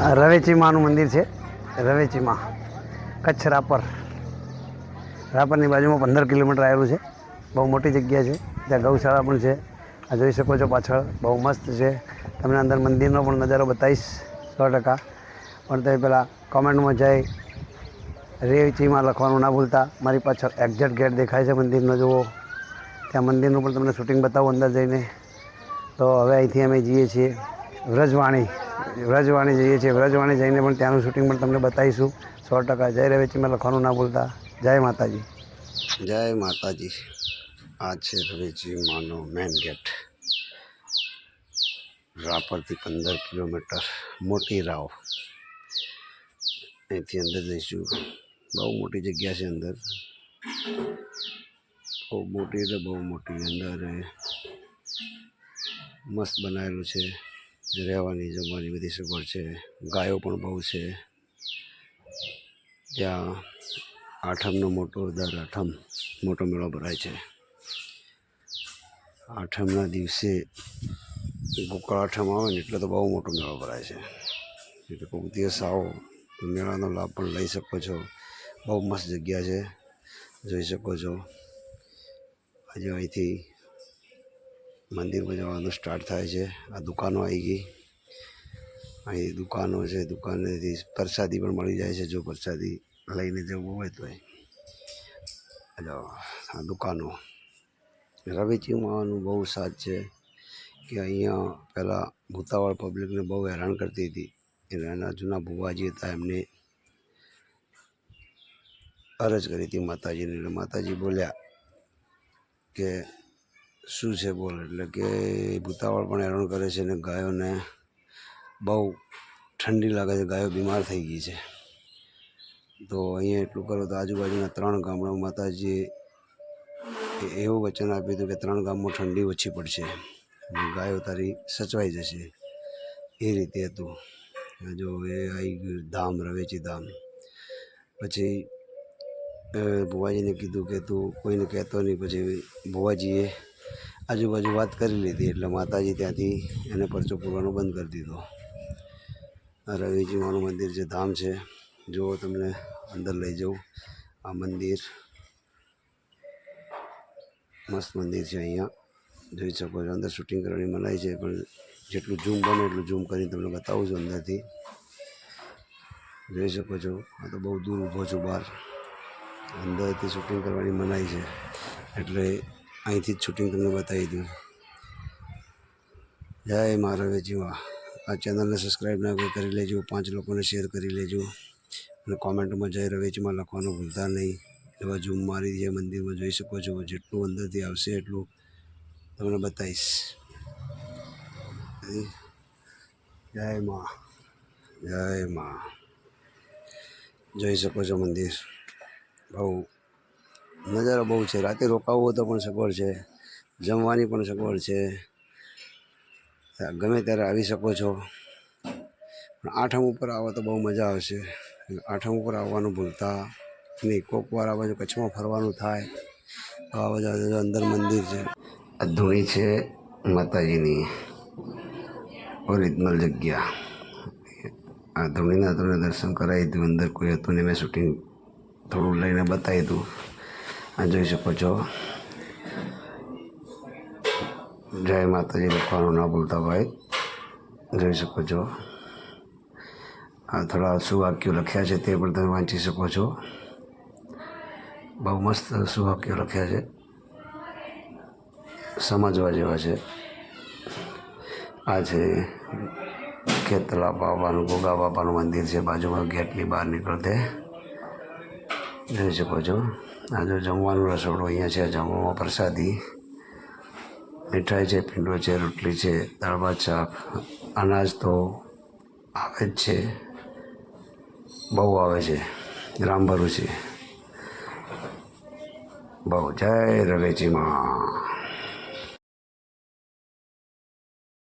રવેચી માનું મંદિર છે. રવેચીમાં કચ્છ રાપર રાપરની બાજુમાં પંદર કિલોમીટર આવેલું છે. બહુ મોટી જગ્યા છે. ત્યાં ગૌશાળા પણ છે. આ જોઈ શકો છો પાછળ. બહુ મસ્ત છે. તમને અંદર મંદિરનો પણ નજારો બતાવીશ સો ટકા. પણ તમે પહેલાં કોમેન્ટમાં જઈ રેચીમાં લખવાનું ના ભૂલતા. મારી પાછળ એક્ઝેટ ગેટ દેખાય છે મંદિરનો, જુઓ. ત્યાં મંદિરનું પણ તમને શૂટિંગ બતાવું અંદર જઈને. તો હવે અહીંથી અમે જઈએ છીએ. વ્રજવાણી વ્રજવાણી જઈએ છીએ. વ્રજવાણી જઈને પણ ત્યાંનું શૂટિંગ પણ તમને બતાવીશું. સો ટકા જય રવેચીમાં લખવાનું ના ભૂલતા. જય માતાજી. જય માતાજી. આ છે રવેચી માનો મેન ગેટ રાપરથી પંદર કિલોમીટર. મોટી રાવ. અહીંથી અંદર જઈશું. બહુ મોટી જગ્યા છે અંદર. બહુ મોટી એટલે બહુ મોટી. અંદર મસ્ત બનાવેલું છે. રહેવાની જમવાની બધી સગવડ છે. ગાયો પણ બહુ છે. ત્યાં આઠમનો મોટો દર આઠમ મોટો મેળો ભરાય છે. આઠમના દિવસે ગોકળ આઠમ આવે ને એટલે તો બહુ મોટો મેળો ભરાય છે. એટલે કોઈક દિવસ આવો, તો મેળાનો લાભ પણ લઈ શકો છો. બહુ મસ્ત જગ્યા છે. જોઈ શકો છો. આજે અહીંથી મંદિરમાં જવાનું સ્ટાર્ટ થાય છે. આ દુકાનો આવી ગઈ. અહીં દુકાનો છે, દુકાનેથી પ્રસાદી પણ મળી જાય છે, જો પ્રસાદી લઈને જવું હોય તો આ દુકાનો. રવેચીમાં બહુ સાથ છે કે અહીંયા પહેલાં ભૂતાવાળ પબ્લિકને બહુ હેરાન કરતી હતી. એટલે એના જૂના ભુવાજી હતા, એમને અરજ કરી હતી માતાજીને. એટલે માતાજી બોલ્યા કે શું છે બોલ? એટલે કે ભૂતાવળ પણ હેરાન કરે છે ને ગાયોને બહુ ઠંડી લાગે છે, ગાયો બીમાર થઈ ગઈ છે. તો અહીંયા એટલું કરો તો આજુબાજુના ત્રણ ગામડામાં માતાજીએ એવું વચન આપ્યું હતું કે ત્રણ ગામમાં ઠંડી ઓછી પડશે. ગાયો તારી સચવાઈ જશે. એ રીતે હતું. જો એ આવી ગયું ધામ, રવેચી ધામ. પછી ભુવાજીને કીધું કે તું કોઈને કહેતો નહીં. પછી ભુવાજીએ આજુબાજુ વાત કરી લીધી એટલે માતાજી ત્યાંથી એને પરચો પૂરવાનો બંધ કરી દીધો. રવિજી માનું મંદિર જે ધામ છે, જુઓ તમને અંદર લઈ જાઉં આ મંદિર મસ્ત મંદિર છે અહીંયા. જોઈ શકો છો, અંદર શૂટિંગ કરવાની મનાઈ છે, પણ જેટલું ઝૂમ બને એટલું ઝૂમ કરીને તમને બતાવું છું અંદરથી. જોઈ શકો છો, આ તો બહુ દૂર ઊભો છું બહાર. અંદરથી શૂટિંગ કરવાની મનાઈ છે. એટલે અહીંથી જ શૂટિંગ તમને બતાવી દઉં જય મારા વેજીમાં આ ચેનલને સબસ્ક્રાઈબ ના કરી લેજો, પાંચ લોકોને શેર કરી લેજો અને કોમેન્ટમાં જય રવેચમાં લખવાનું ભૂલતા નહીં. એવા ઝૂમ મારી જે મંદિરમાં જોઈ શકો છો, જેટલું અંદરથી આવશે એટલું તમને બતાવીશ. જય મા. જય મા. જોઈ શકો છો મંદિર. બહુ નજારો બહુ છે. રાતે રોકાવું તો પણ સગવડ છે. જમવાની પણ સગવડ છે. ગમે ત્યારે આવી શકો છો. પણ આઠમ ઉપર આવો તો બહુ મજા આવશે. આઠમ ઉપર આવવાનું ભૂલતા નહીં. કોક વાર આ બાજુ કચ્છમાં ફરવાનું થાય. તો આ બાજુ અંદર મંદિર છે. આ ધૂણી છે માતાજીની. ઓરિજિનલ જગ્યા. આ ધૂણીના તમને દર્શન કરાવી દીધું. અંદર કોઈ હતું ને મેં શૂટિંગ થોડું લઈને બતાવી દઉં આ જોઈ શકો છો. જય માતાજી લખવાનું ના ભૂલતા ભાઈ જોઈ શકો છો. આ થોડા સુવાક્યો લખ્યા છે તે પણ તમે વાંચી શકો છો. બહુ મસ્ત સુવાક્યો લખ્યા છે. સમજવા જેવા છે. આ છે ખેતલા બાબાનું, ગોગા બાબાનું મંદિર છે. બાજુમાં ગેટની બહાર નીકળતે. જોઈ શકો છો. આજે જમવાનું રસોડું અહીંયા છે, જમવામાં પ્રસાદી. મીઠાઈ છે પીંડો છે, રોટલી છે, દાળ ભાત, શાક, અનાજ તો આવે જ છે. બહુ આવે છે. રામભરું છે. બહુ. જય રવેચીમાં